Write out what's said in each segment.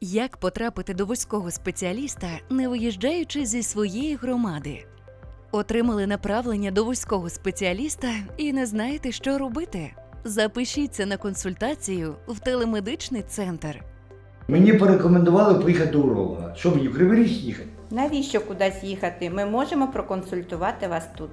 Як потрапити до вузького спеціаліста, не виїжджаючи зі своєї громади? Отримали направлення до вузького спеціаліста і не знаєте, що робити? Запишіться на консультацію в телемедичний центр. Мені порекомендували поїхати до уролога, щоб мені в Кривий Ріг їхати. Навіщо кудись їхати? Ми можемо проконсультувати вас тут.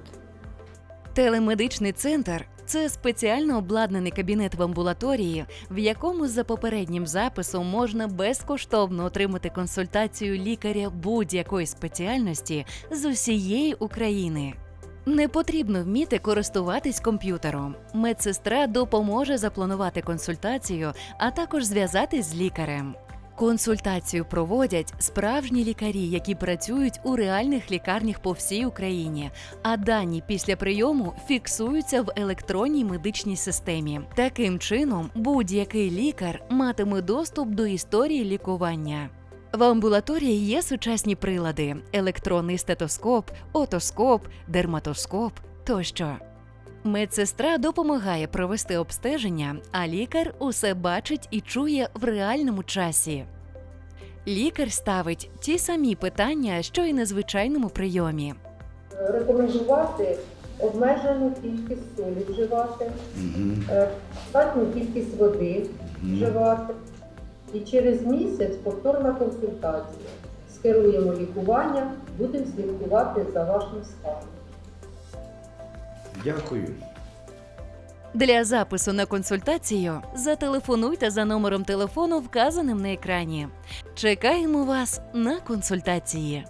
Телемедичний центр це спеціально обладнаний кабінет в амбулаторії, в якому за попереднім записом можна безкоштовно отримати консультацію лікаря будь-якої спеціальності з усієї України. Не потрібно вміти користуватись комп'ютером. Медсестра допоможе запланувати консультацію, а також зв'язатись з лікарем. Консультацію проводять справжні лікарі, які працюють у реальних лікарнях по всій Україні, а дані після прийому фіксуються в електронній медичній системі. Таким чином, будь-який лікар матиме доступ до історії лікування. В амбулаторії є сучасні прилади: електронний стетоскоп, отоскоп, дерматоскоп тощо. Медсестра допомагає провести обстеження, а лікар усе бачить і чує в реальному часі. Лікар ставить ті самі питання, що й на звичайному прийомі. рекомендувати обмежену кількість солі вживати, е, достатню кількість води вживати. І через місяць повторна консультація. Скеруємо лікування, будемо слідкувати за вашим станом. Дякую. Для запису на консультацію зателефонуйте за номером телефону, вказаним на екрані. Чекаємо вас на консультації.